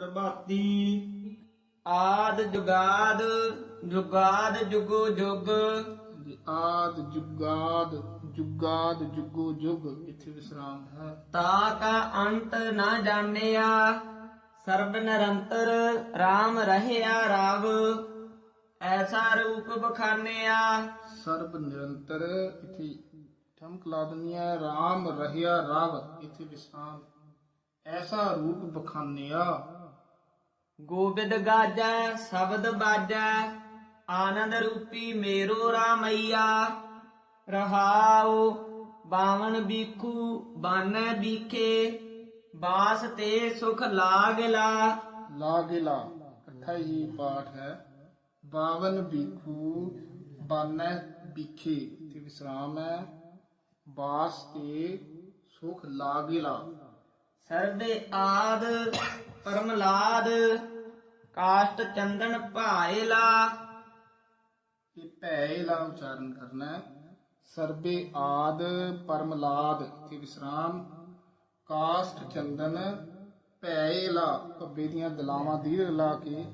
ਪ੍ਰਭਾਤੀ ਆਦ ਜੁਗਾਦ ਜੁਗਾਦ ਜੁਗੋ ਜੁਗ। ਆਦ ਜੁਗਾਦ ਜੁਗਾਦ ਜੁਗੋ ਜੁਗ। ਇੱਥੇ ਵਿਸਰਾਮ ਹੈ। ਤਾ ਕਾ ਅੰਤ ਨਾ ਜਾਣਿਆ ਸਰਬ ਨਿਰੰਤਰ RAM ਰਹਿਆ ਰਵ। ਐਸਾ ਰੂਪ ਬਖਾਨਿਆ। ਸਰਬ ਨਿਰੰਤਰ ਇੱਥੇ ਠਮਕ ਲਾ ਦਿੰਦੀ ਹੈ RAM ਰਹਿਆ ਰਵ। ਇੱਥੇ ਵਿਸਰਾਮ। ਐਸਾ ਰੂਪ ਬਖਾਨਿਆ। ਗੋਬਿੰਦ ਗਾਜੈ ਸ਼ਬਦ ਬਾਜੈ ਆਨੰਦ ਰੂਪੀ ਮੇਰੋ ਰਾਮਈਆ। ਰਹਾਉ ਬਾਵਨ ਬੀਖੂ ਬਾਨੈ ਬੀਖੇ ਬਾਸ ਤੇ ਸੁਖ ਲਾਗਲਾ। ਲਾਗਿਲਾ ਇਕੱਠਾ ਹੀ ਪਾਠ ਹੈ। 52 ਬੀਖੂ ਬਾਨੈ ਬੀਖੇ ਇੱਥੇ ਵਿਸਰਾਮ ਹੈ। ਬਾਸ ਤੇ ਸੁਖ ਲਾਗਿਲਾ। ਸਰਦੇ ਆਦ ਪਰਮਲਾਦ ਕਾਸ਼ਟ ਚੰਦਨ ਭਾਇਲਾ। ਇਹ ਭੈ ਲਾ ਉਚਾਰਨ ਕਰਨਾ ਹੈ? ਸਰਬੇ ਆਦ ਪਰਮਲਾਦ ਇੱਥੇ ਵਿਸਰਾਮ। ਕਾਸ਼ਟ ਚੰਦਨ ਭੈ ਲਾ ਭੱਬੇ ਦੀਆਂ ਦਲਾਵਾਂ ਦੀਰਘ ਲਾ ਕੇ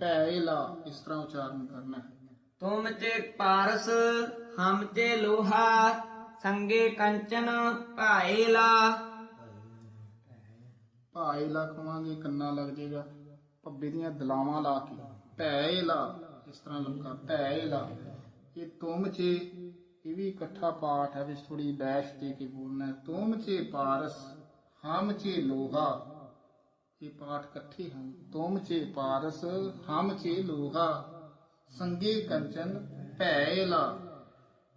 ਭੈ ਲਾ ਇਸ ਤਰ੍ਹਾਂ ਉਚਾਰਨ ਕਰਨਾ ਹੈ। ਤੁਮ ਚੇ ਪਾਰਸ ਹਮ ਚੇ ਲੋਹਾ ਸੰਗੇ ਕੰਚਨ ਭਾਇਲਾ। ਭਾਏ ਲਾ ਕਵਾਂਗੇ ਕੰਨਾ ਲੱਗ ਜਾਏਗਾ ਭੱਬੇ ਦੀਆਂ ਦਲਾਵਾਂ ਲਾ ਕੇ, ਭੈ ਲਾ। ਇਸ ਤਰ੍ਹਾਂ ਲੰਕਾ ਭੈ ਲਾ। ਇਹ ਤੁਮ ਚੇ, ਇਹ ਵੀ ਇਕੱਠਾ ਪਾਠ ਹੈ ਵਿੱਚ ਥੋੜੀ ਡੈਸ਼ ਦੇ ਕੇ ਬੋਲਣਾ ਤੁਮ ਚੇ ਪਾਰਸ, ਹਮ ਚੇ ਲੋਹਾ। ਇਹ ਪਾਠ ਇਕੱਠੇ ਹਨ। ਤੁਮ ਚੇ ਪਾਰਸ, ਹਮ ਚੇ ਲੋਹਾ। ਸੰਗੇ ਕੰਚਨ, ਭੈ ਲਾ।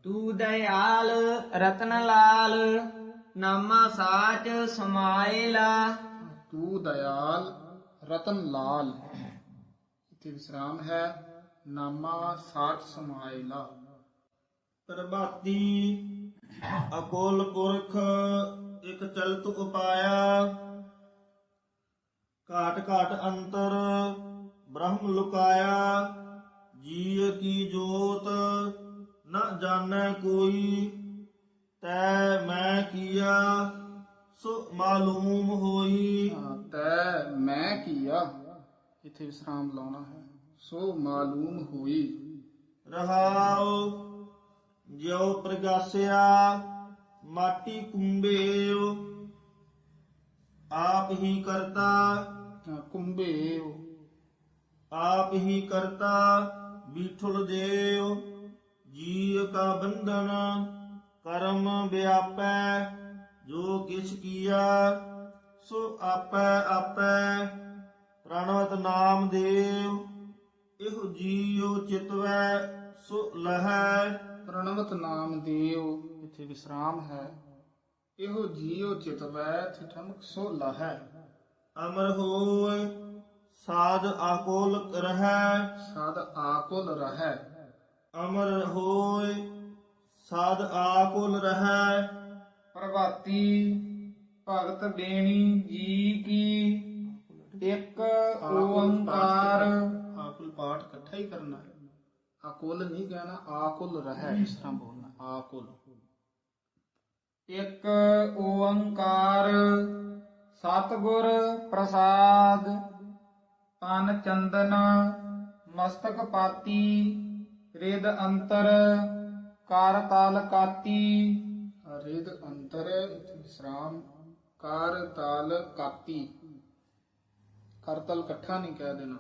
ਤੂੰ ਦਇਆਲ ਰਤਨ ਲਾਲ, ਨਾਮਾ ਸਾਚ ਸਮਾਇਲਾ ਤੂੰ ਦਇਆਲ ਰਤਨ ਲਾਲ। ਇੱਥੇ ਵਿਸਰਾਮ ਹੈ। ਨਾਮਾ ਸਾਚ ਸਮਾਇਲਾ। ਪ੍ਰਭਾਤੀ ਅਕੋਲ ਪੁਰਖ ਇਕ ਚਲਤ ਉਪਾਇਆ। ਘਾਟ ਘਾਟ ਅੰਤਰ ਬ੍ਰਹਮ ਲੁਕਾਇਆ। ਜੀਵ ਕੀ ਜੋਤ ਨਾ ਜਾਣੈ ਕੋਈ, ਤੈ ਮੈਂ ਕੀਆ। ਸੋ ਮਾਲੂਮ ਹੋਈ। ਹਾਂ, ਤੈ ਮੈਂ ਕੀਆ ਇੱਥੇ ਵਿਸਰਾਮ ਲਾਉਣਾ ਹੈ। ਸੋ ਮਾਲੂਮ ਹੋਈ। ਰਹਾਉ ਜਿਉ ਪ੍ਰਗਾਸਿਆ ਮਾਟੀ ਕੁੰਬੇਉ ਆਪ ਹੀ ਕਰਤਾ। ਕੁੰਭੇ ਆਪ ਹੀ ਕਰਤਾ ਬੀਠੁਲ ਦੇਵ ਜੀਵ ਕਾ ਬੰਧਨ ਕਰਮ ਵਿਆਪੈ। ਕਿਛ ਕੀਆ ਸੋ ਆਪੈ ਆਪੈ ਪ੍ਰਣਵਤ ਨਾਮ ਦੇਵ ਇਹੋ ਜੀਉ ਚਿਤਵੈ ਸੋ ਲਹੈ। ਪ੍ਰਣਵਤ ਨਾਮ ਦੇਵ ਇੱਥੇ ਵਿਸਰਾਮ ਹੈ ਇਹੋ ਜੀਉ ਚਿਤਵੈ ਠਮਕ ਸੋ ਲਹੈ। ਅਮਰ ਹੋਇ ਸਾਧ ਆਕੋਲ ਰਹੈ। ਸਦ ਆਕੁਲ ਰਹੈ। ਅਮਰ ਹੋਇ ਸਾਧ ਆਕੁਲ ਰਹੈ। ਪ੍ਰਭਾਤੀ ਭਗਤ ਬੇਣੀ ਜੀ ਕੀ। ਇੱਕ ਓੰਕਾਰ। ਆਕੁਲ ਪਾਠ ਇਕੱਠਾ ਹੀ ਕਰਨਾ ਹੈ। ਆਕੁਲ ਨਹੀਂ ਕਹਿਣਾ ਆਕੁਲ ਰਹਿ ਇਸ ਤਰ੍ਹਾਂ ਬੋਲਣਾ ਆਕੁਲ ਇੱਕ ਓੰਕਾਰ ਸਤਿਗੁਰ ਪ੍ਰਸਾਦ ਤਨ ਚੰਦਨ ਮਸਤਕ ਪਾਤੀ ਰਿਦ ਅੰਤਰ ਕਰ ਤਲ ਕਾਤੀ ਰਿਦ ਅੰਤਰ ਇੱਥੇ ਵਿਸਰਾਮ ਕਰ ਤਲ ਕਾਤੀ ਕਰਤਲ ਇਕੱਠਾ ਨਹੀਂ ਕਹਿ ਦੇਣਾ।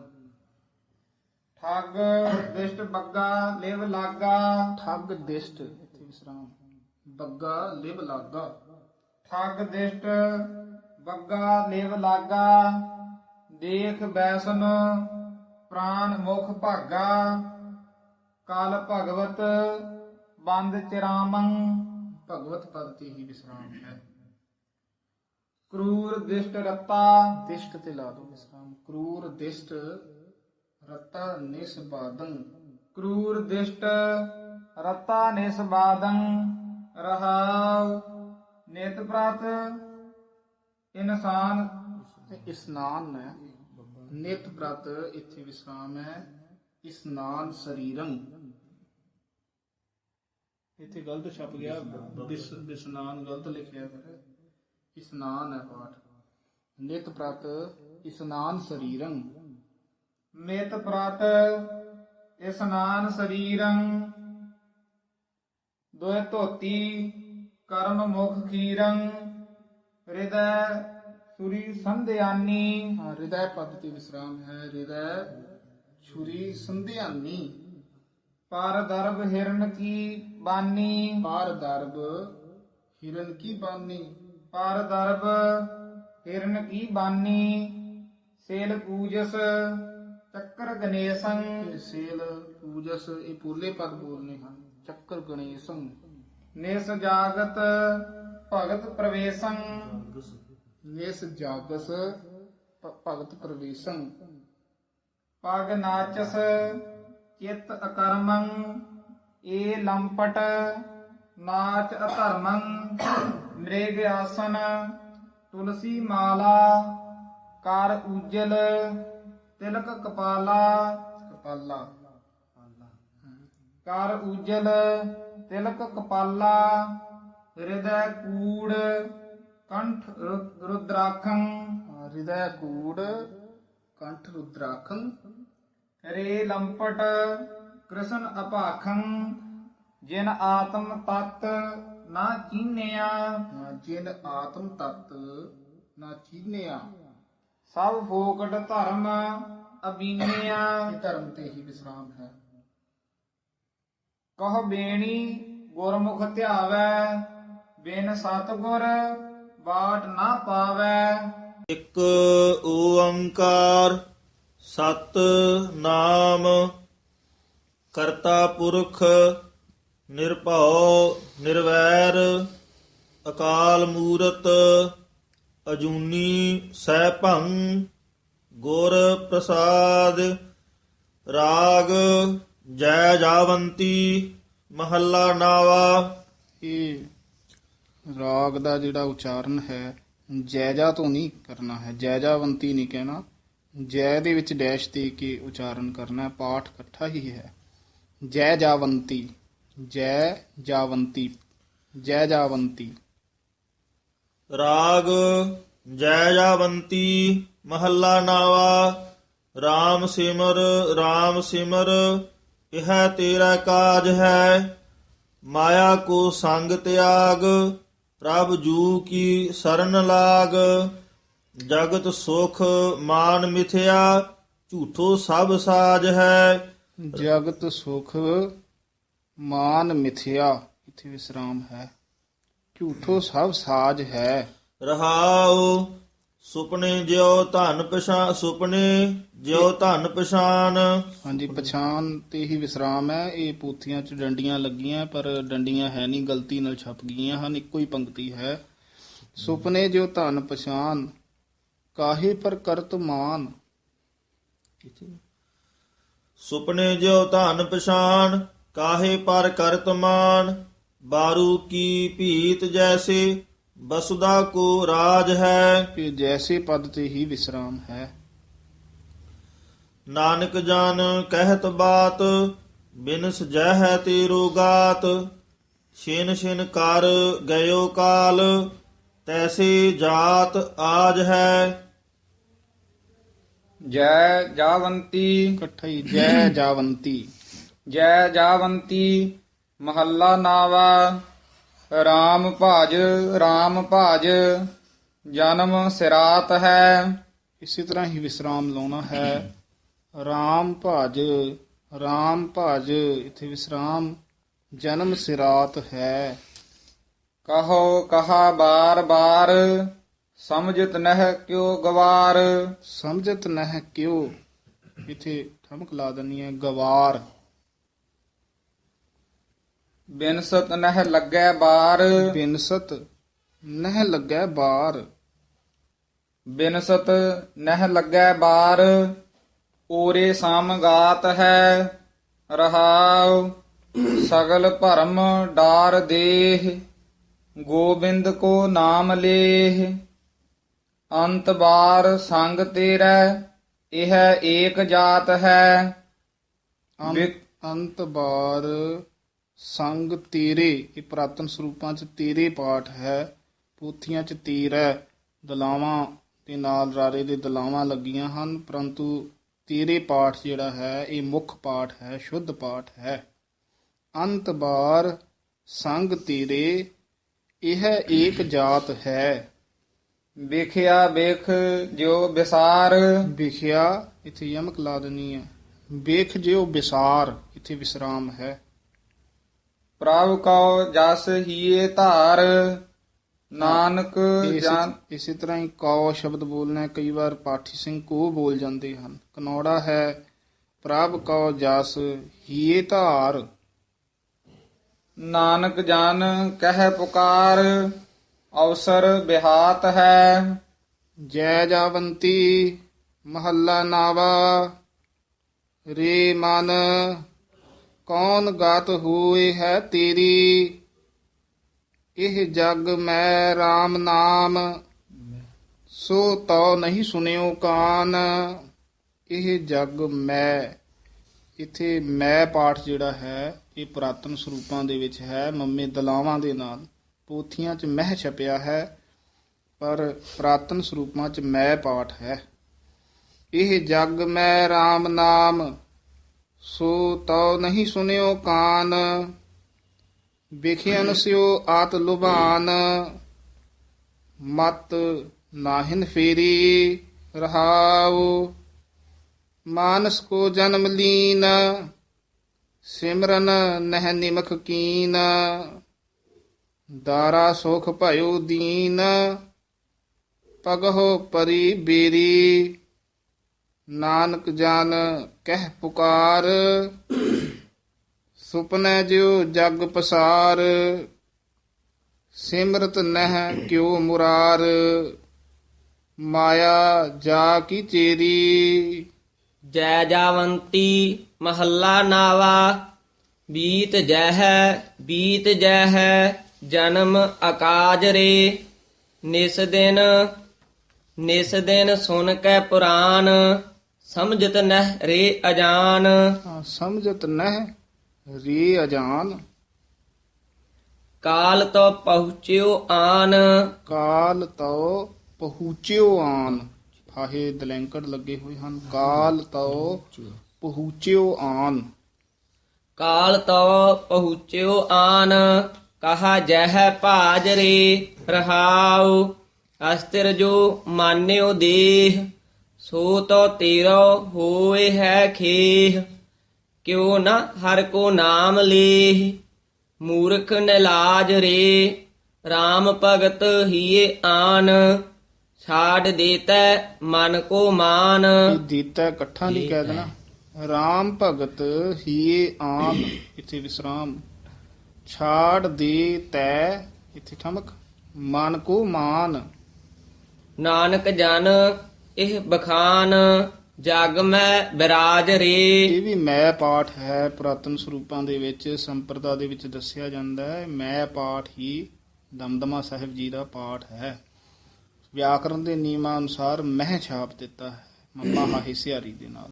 ਠੱਗ ਦਿਸ਼ਟ ਬੱਗਾ ਲਿਵ ਲਾਗਾ। ਠੱਗ ਦਿਸ਼ਟ ਇੱਥੇ ਵਿਸਰਾਮ। ਬੱਗਾ ਲਿਵ ਲਾਗਾ। ਠੱਗ ਦਿਸ਼ਟ ਬੱਗਾ ਲਿਵ ਲਾਗਾ। ਦੇਖ ਬੈਸਨ ਪ੍ਰਾਨ ਮੁਖ ਭਾਗਾ। ਕਾਲ ਭਗਵਤ ਬੰਦ ਚਿਰਾਮੰ। ਭਗਵਤ ਪਦ ਤੇ ਹੀ ਵਿਸਰਾਮ ਹੈ। ਕਰੂਰ ਦਿਸ਼ਟ ਰਤਾ। ਦਿਸ਼ਟ ਤੇ ਲਾ ਦੋ ਵਿਸਰਾਮ ਕਰੂਰ ਦਿਸ਼ਟ ਰਤਾ ਨਿਸਬਾਦੰ। ਕਰੂਰ ਦਿਸ਼ਟ ਰਤਾ ਨਿਸਬਾਦੰ। ਰਹਾਉ ਨਿਤ ਪ੍ਰਤ ਇਨਸਾਨ। ਇਸਨਾਨ ਹੈ ਨਿਤ ਪ੍ਰਤ ਇੱਥੇ ਵਿਸਰਾਮ ਹੈ। ਇਸਨਾਨ ਸਰੀਰੰ। ਇੱਥੇ ਗਲਤ ਛਪ ਗਿਆ। ਬਿਸ ਬਿਸਨਾਨ ਗਲਤ ਲਿਖਿਆ ਫਿਰ। ਇਸਨਾਨ ਪਾਠ। ਨਿਤ ਪ੍ਰਤ ਇਸਨਾਨ ਸਰੀਰੰ। ਮਿਤ ਪ੍ਰਤ ਇਸਨਾਨ ਸਰੀਰੰ। ਦੁਇ ਧੋਤੀ ਕਰਮ ਮੁਖ ਖੀਰੰ। ਹਿਰਦੈ ਸੁਰੀ ਸੰਧਿਆਨੀ। ਹਿਰਦੈ ਪਦ ਤੇ ਵਿਸਰਾਮ ਹੈ। ਹਿਰਦੈ ਛੁਰੀ ਸੰਧਿਆਨੀ। ਪਰ ਦਰਬ ਹਿਰਨ ਕੀ ਬਾਨੀ? ਪਾਰ ਦਰਬ ਹਿਰਨ ਕੀ ਬਾਨੀ? ਪਰ ਦਰਬ ਹਿਰਨ ਕੀ ਬਾਨੀ? ਸੇਲ ਪੂਜਸ ਚੱਕਰ ਗਣੇਸ਼ੰ। ਸੇਲ ਪੂਜਸ ਇਹ ਪੂਲੇ ਪਦ ਬੋਲਨੇ ਹਨ। ਚੱਕਰ ਗਣੇਸ਼ੰ। ਨਿਸ ਜਾਗਤ ਭਗਤ ਪ੍ਰਵੇਸ਼ੰ। ਨਿਸ ਜਾਗਸ ਭਗਤ ਪ੍ਰਵੇਸ਼ੰ। ਪਗ ਨਾਚਸ ਚਿਤ ਅਕਰਮੰ। ਏ ਲੰਪਟ ਨਾਚ ਅਧਰਮੰ ਮ੍ਰਿਗ ਆਸਨ ਤੁਲਸੀ ਮਾਲਾ ਕਰ ਉਜਲ ਤਿਲਕ ਕਪਾਲਾ ਕਪਾਲਾ। ਕਰ ਉਜਲ ਤਿਲਕ ਕਪਾਲਾ ਹਿਰਦੈ ਕੂੜ ਕੰਠ ਰੁਦਰਾਖੰ। ਹਿਰਦੈ ਕੂੜ ਕੰਠ ਰੁਦਰਾਖੰ। ਰੇ ਲੰਪਟ ਕ੍ਰਿਸ਼ਨ ਅਪਾਖੰ। ਜਿਨ ਆਤਮ ਤਤ ਨਾ ਚੀਨਿਆ। ਜਿਨ ਆਤਮ ਤਤ ਨਾ ਚੀਨਿਆ। ਸਭ ਫੋਕਟ ਧਰਮ ਅਬੀਨਿਆ। ਇਹ ਧਰਮ ਤੇ ਹੀ ਵਿਸਰਾਮ ਹੈ। ਕਹ ਬੇਣੀ ਗੁਰਮੁਖ ਧਿਆਵੈ ਬਿਨ ਸਤਗੁਰ ਬਾਟ ਨਾ ਪਾਵੈ। ਇੱਕ ਓੰਕਾਰ ਸਤ ਨਾਮ ਕਰਤਾ ਪੁਰਖ ਨਿਰਭਉ, ਨਿਰਵੈਰ, ਅਕਾਲ ਮੂਰਤ, ਅਜੂਨੀ ਸੈਭੰ ਗੁਰ ਪ੍ਰਸਾਦ, ਰਾਗ, ਜੈ ਜਾਵੰਤੀ, ਮਹੱਲਾ ਨਾਵਾ। ਇਹ ਰਾਗ ਦਾ ਜਿਹੜਾ ਉਚਾਰਨ ਹੈ ਜੈਜਾ ਤੋਂ ਨਹੀਂ ਕਰਨਾ ਹੈ ਜੈਜਾਵੰਤੀ ਨਹੀਂ ਕਹਿਣਾ। ਜੈ ਦੇ ਵਿੱਚ ਡੈਸ਼ ਦੇ ਕੇ ਉਚਾਰਨ ਕਰਨਾ ਹੈ, ਪਾਠ ਇਕੱਠਾ ਹੀ ਹੈ। ਜੈ ਜਾਵੰਤੀ। ਜੈ ਜਾਵੰਤੀ ਜੈ ਜਾਵੰਤੀ ਰਾਗ ਜੈ ਜਾਵੰਤੀ ਮਹੱਲਾ ਨਾਵਾ RAM ਸਿਮਰ RAM ਸਿਮਰ ਇਹ ਤੇਰਾ ਕਾਜ ਹੈ ਮਾਇਆ ਕੋ ਸੰਗ ਤਿਆਗ ਪ੍ਰਭ ਜੂ ਕੀ ਸਰਨ ਲਾਗ ਜਗਤ ਸੁਖ ਮਾਨ ਮਿਥਿਆ ਝੂਠੋ ਸਭ ਸਾਜ ਹੈ ਜਗਤ ਸੁਖ ਮਾਨ ਮਿਥਿਆ ਇਥੇ ਵਿਸਰਾਮ ਹੈ। ਝੂਠੋ ਸਭ ਸਾਜ ਹੈ। ਰਹਾਉ ਸੁਪਨੇ ਜਿਉ ਧਨ ਪਛਾਨ ਸੁਪਨੇ ਜਿਉ ਧਨ ਪਛਾਨ। ਹਾਂਜੀ ਪਛਾਣ ਤੇ ਹੀ ਵਿਸਰਾਮ ਹੈ। ਇਹ ਪੋਥੀਆਂ 'ਚ ਡੰਡੀਆਂ ਲੱਗੀਆਂ ਪਰ ਡੰਡੀਆਂ ਹੈ ਨਹੀਂ ਗਲਤੀ ਨਾਲ ਛਪ ਗਈਆਂ ਹਨ ਇੱਕੋ ਹੀ ਪੰਕਤੀ ਹੈ। ਸੁਪਨੇ ਜੋ ਧਨ ਪਛਾਨ ਕਾਹੇ ਪਰ ਕਰਤ ਮਾਨ। ਸੁਪਨੇ ਜਿਉ ਧਨ ਪਛਾਨ ਕਾਹੇ ਪਰ ਕਰਤਮਾਨ ਬਾਰੂ ਕੀ ਭੀਤ ਜੈਸੇ ਬਸੁਦਾ ਕੋ ਰਾਜ ਹੈ। ਕਿ ਜੈਸੇ ਪਦ ਤੇ ਹੀ ਵਿਸਰਾਮ ਹੈ। ਨਾਨਕ ਜਨ ਕਹਿਤ ਬਾਤ ਬਿਨ ਸਜੈ ਹੈ ਤੇਰੋ ਗਾਤ ਛਿਨ ਛਿਨ ਕਰ ਗਇਓ ਕਾਲ ਤੈਸੇ ਜਾਤ ਆਜ ਹੈ। ਜੈ ਜਾਵੰਤੀ। ਇਕੱਠਾ ਜੈ ਜਾਵੰਤੀ। ਜੈ ਜਾਵੰਤੀ ਮਹੱਲਾ ਨਾਵਾ RAM ਭਾਜ RAM ਭਾਜ ਜਨਮ ਸਿਰਾਤ ਹੈ। ਇਸੇ ਤਰ੍ਹਾਂ ਹੀ ਵਿਸਰਾਮ ਲਾਉਣਾ ਹੈ। RAM ਭਜ RAM ਭਜ ਇਥੇ ਵਿਸਰਾਮ ਜਨਮ ਸਿਰਾਤ ਹੈ। ਕਹੋ ਕਹਾ ਬਾਰ ਬਾਰ ਸਮਝਤ ਨਹਿ ਕਿਉ ਗਵਾਰ। ਸਮਝਤ ਨਹਿ ਕਿਉ ਇਥੇ ਠਮਕ ਲਾ ਦਨੀ ਹੈ ਗਵਾਰ। ਬਿਨਸਤ ਨਹਿ ਲੱਗੈ ਬਾਰ। ਬਿਨਸਤ ਨਹਿ ਲੱਗੈ ਬਾਰ। ਬਿਨਸਤ ਨਹਿ ਲੱਗੈ ਬਾਰ। ਓਰੇ ਸਮਗਾਤ ਹੈ ਰਹਾਉ। ਸਗਲ ਭਰਮ ਡਾਰ ਦੇਹ। ਗੋਬਿੰਦ ਕੋ ਨਾਮ ਲੇਹ। ਅੰਤ ਬਾਰ ਸੰਗ ਤੇਰਾ ਇਹ ਏਕ ਜਾਤ ਹੈ। ਅੰਤ- ਬਾਰ ਸੰਗ ਤੇਰੇ ਇਹ ਪ੍ਰਾਤਨ ਸਰੂਪਾਂ ਚ ਤੇਰੇ ਪਾਠ ਹੈ ਪੋਥੀਆਂ ਚ ਤੀਰ ਹੈ ਦਲਾਵਾਂ ਤੇ ਨਾਲ ਰਾਰੇ ਦੇ ਦਲਾਵਾਂ ਲੱਗੀਆਂ ਹਨ ਪਰੰਤੂ ਤੇਰੇ ਪਾਠ ਜਿਹੜਾ ਹੈ ਇਹ ਮੁੱਖ ਪਾਠ ਹੈ ਸ਼ੁੱਧ ਪਾਠ ਹੈ। ਅੰਤ ਬਾਰ ਸੰਗ ਤੇਰੇ ਇਹ ਏਕ ਜਾਤ ਹੈ। ਵਿਖਿਆ ਵਿਖ ਜੋ ਵਿਸਾਰ। ਵਿਖਿਆ ਇੱਥੇ ਯਮਕ ਲਾ ਦੇਣੀ ਹੈ। ਵੇਖ ਜਿਉ ਵਿਸਾਰ ਇੱਥੇ ਵਿਸਰਾਮ ਹੈ। ਪ੍ਰਭ ਕਉ ਜਸ ਹੀਏ ਧਾਰ ਨਾਨਕ ਜਨ ਇਸੇ ਤਰ੍ਹਾਂ ਹੀ ਕੌ ਸ਼ਬਦ ਬੋਲਣਾ। ਕਈ ਵਾਰ ਪਾਠੀ ਸਿੰਘ ਕੋ ਬੋਲ ਜਾਂਦੇ ਹਨ ਕਨੌੜਾ ਹੈ ਪ੍ਰਭ ਕਉ ਜਸ ਹੀਏ ਧਾਰ ਨਾਨਕ ਜਨ ਕਹਿ ਪੁਕਾਰ ਅਵਸਰ ਬਿਹਾਤ ਹੈ ਜੈ ਜਾਵੰਤੀ ਮਹੱਲਾ ਨਾਵਾ ਰੇ ਮਨ ਕੌਣ ਗਾਤ ਹੋਏ ਹੈ ਤੇਰੀ? ਇਹ ਜਗ ਮੈਂ RAM ਨਾਮ, ਸੋ ਤਉ ਨਹੀਂ ਸੁਨਿਓ ਕਾਨ। ਇਹ ਜਗ ਮੈਂ, ਇਥੇ ਮੈਂ ਪਾਠ ਜਿਹੜਾ ਹੈ, ਇਹ ਪੁਰਾਤਨ ਸਰੂਪਾਂ ਦੇ ਵਿੱਚ ਹੈ, ਮੰਮੇ ਦਲਾਵਾਂ ਦੇ ਨਾਲ। ਪੋਥੀਆਂ 'ਚ ਮਹਿ ਛਪਿਆ ਹੈ, ਪਰ ਪ੍ਰਾਤਨ ਸਰੂਪਾਂ ਚ ਮੈਂ ਪਾਠ ਹੈ। ਇਹ ਜਗ ਮੈਂ RAM ਨਾਮ ਸੋ ਤਉ ਨਹੀਂ ਸੁਨਿਓ ਕਾਨ ਵਿਖਿਆਨ ਸਿਓ ਆਤ ਲੁਭਾਨ। ਮਤ ਨਾਹਿਨ ਫੇਰੀ ਰਹਾਉ, ਮਾਨਸ ਕੋ ਜਨਮ ਲੀਨ, ਸਿਮਰਨ ਨਹਿ ਨਿਮਖ ਕੀਨ। ਦਾਰਾ ਸੁਖ ਭਇਓ ਦੀਨ ਪਗਹੁ ਪਰੀ ਬੇਰੀ। ਨਾਨਕ ਜਨ ਕਹਿ ਪੁਕਾਰ, ਸੁਪਨੇ ਜਿਉ ਜਗ ਪਸਾਰ, ਸਿਮਰਤ ਨਹਿ ਕਿਉ ਮੁਰਾਰ, ਮਾਇਆ ਜਾ ਕੀ ਚੇਰੀ। ਜੈ ਜਾਵੰਤੀ ਮਹੱਲਾ ਨਾਵਾ, ਬੀਤ ਜਹ ਬੀਤ ਜਹ, ਜਨਮ ਆਕਾਜ ਰੇ। ਨਿਸ ਦਿਨ ਨਿਸ ਦਿਨ ਸੁਨ ਕੈ ਪੁਰਾਨ ਸਮਝਤ ਨਹਿ ਰੇ ਅਜਾਨ। ਹਾਂ, ਸਮਝਤ ਨਹਿ ਰੇ ਅਜਾਨ। ਕਾਲ ਤੋ ਪਹੁੰਚਿਓ ਆਨ। ਕਾਲ ਤਉ ਪਹੁੰਚਿਓ ਆਨ। ਫਾਹੇ ਦਲੈਂਕੜ ਲੱਗੇ ਹੋਏ ਹਨ। ਕਾਲ ਤਉ ਪਹੁੰਚਿਓ ਆਨ। ਕਾਲ ਤੋ ਪਹੁੰਚਿਓ ਆਨ। ਕਹਾ ਜਹ ਭਾਜ ਰੇ ਰਹਾਉ। ਅਸਤਿਰ ਜੋ ਮਾਨਿਓ ਦੇਹ। ਸੋ ਤੋ ਤੇਰੋ ਹੋਏ ਹੈ ਖੇਹ ਕਿਉ ਨ ਹਰ ਕੋ ਨਾਮ ਲੇਹ। ਮੂਰਖ ਨਿਲਾਜ ਰੇ RAM ਭਗਤ ਹੀਏ ਆਨ। ਛਾੜ ਦੇਤੈ ਮਨ ਕੋ ਮਾਨ। ਦੀਤਾ ਇਕੱਠਾ ਨਹੀਂ ਕਹਿ ਦੇਣਾ RAM ਭਗਤ ਹੀਏ ਆਨ ਇੱਥੇ ਵਿਸਰਾਮ। ਛਾੜ ਦੇ ਤੈ ਇੱਥੇ ਠਮਕ। ਮਨ ਕੋ ਮਾਨ। ਨਾਨਕ ਜਨ ਇਹ ਬਖਾਨ ਜਗ ਮੈਂ ਬਿਰਾਜ ਰੇ। ਇਹ ਵੀ ਮੈਂ ਪਾਠ ਹੈ, ਪੁਰਾਤਨ ਸਰੂਪਾਂ ਦੇ ਵਿੱਚ, ਸੰਪਰਦਾ ਦੇ ਵਿੱਚ ਦੱਸਿਆ ਜਾਂਦਾ ਹੈ। ਮੈਂ ਪਾਠ ਹੀ ਦਮਦਮਾ ਸਾਹਿਬ ਜੀ ਦਾ ਪਾਠ ਹੈ। ਵਿਆਕਰਨ ਦੇ ਨਿਯਮਾਂ ਅਨੁਸਾਰ ਮਹਿ ਛਾਪ ਦਿੱਤਾ ਹੈ। ਮੰਮਾ ਹਾਹੀ ਸਿਆਰੀ ਦੇ ਨਾਲ।